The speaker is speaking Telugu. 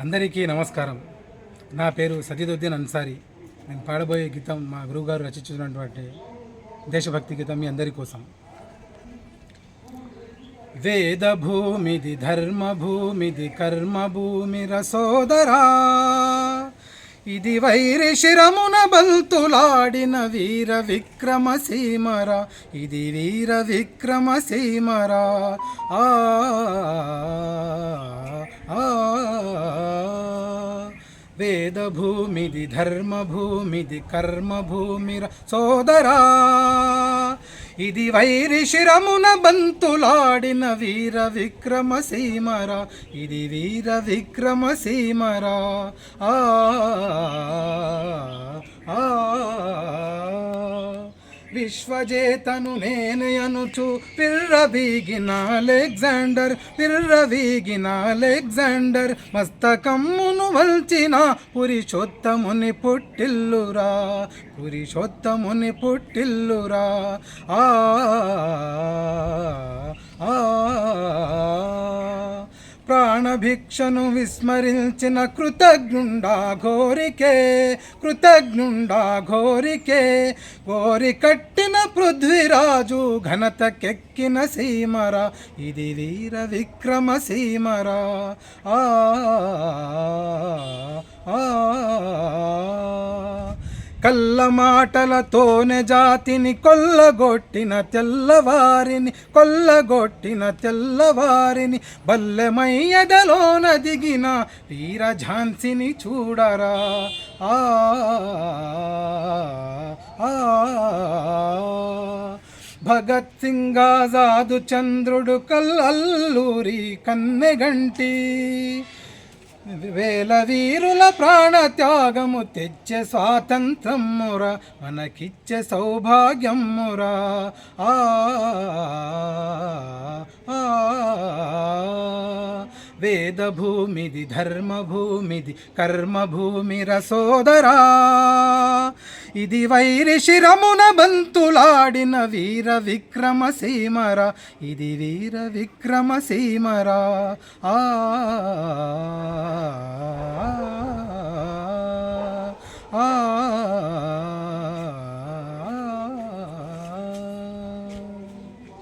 అందరికీ నమస్కారం. నా పేరు సతీదుద్దీన్ అన్సారీ. నేను పాడబోయే గీతం మా గురువుగారు రచించినటువంటి దేశభక్తి గీతం మీ అందరి కోసం. వేద భూమిది ధర్మ భూమిది కర్మ భూమి రసోదరా. ఇది వైరి శిరమున బంతులాడిన వీర విక్రమ సీమరా. ఇది వీర విక్రమ సీమరా. ఆ. వేదభూమిది ధర్మభూమిది కర్మభూమిర సోదరా. ఇది వైరి శిరమున బంతులాడిన వీర విక్రమ సీమరా. ఇది వీర విక్రమ సీమరా. ఆ ఆ విశ్వజేతను నేను అనుచు. పిర్రవీగిన అలెగ్జాండర్ పిర్రవీగిన అలెగ్జాండర్ మస్తకమ్మును వల్చిన పురుషోత్తముని పుట్టిల్లురా. పురుషోత్తముని పుట్టిల్లురా. ఆ భిక్షను విస్మరించిన కృతజ్ఞుండా ఘోరికే కృతజ్ఞుండా ఘోరికే. కోరి కట్టిన పృథ్వీరాజు ఘనతకెక్కిన సీమరా ఇది వీర విక్రమ సీమరా. ఆ కళ్ళ మాటలతోనే జాతిని కొల్లగొట్టిన తెల్లవారిని కొల్లగొట్టిన తెల్లవారిని బల్లెమయ్యదలోన దిగిన వీర ఝాన్సీని చూడరా. ఆ ఆ. భగత్ సింగ్ ఆజాదు చంద్రుడు కల్లల్లూరి కన్నెగంటి వేల వీరుల ప్రాణ త్యాగము తెచ్చే స్వాతంత్రముర మనకిచ్చే సౌభాగ్యమురా ఆ ఆ వేద భూమిది ధర్మ భూమిది కర్మ సోదరా ఇది వైరి శిరమున బంతులాడిన వీర విక్రమ సీమరా. ఇది వీర విక్రమ సీమరా. ఆ.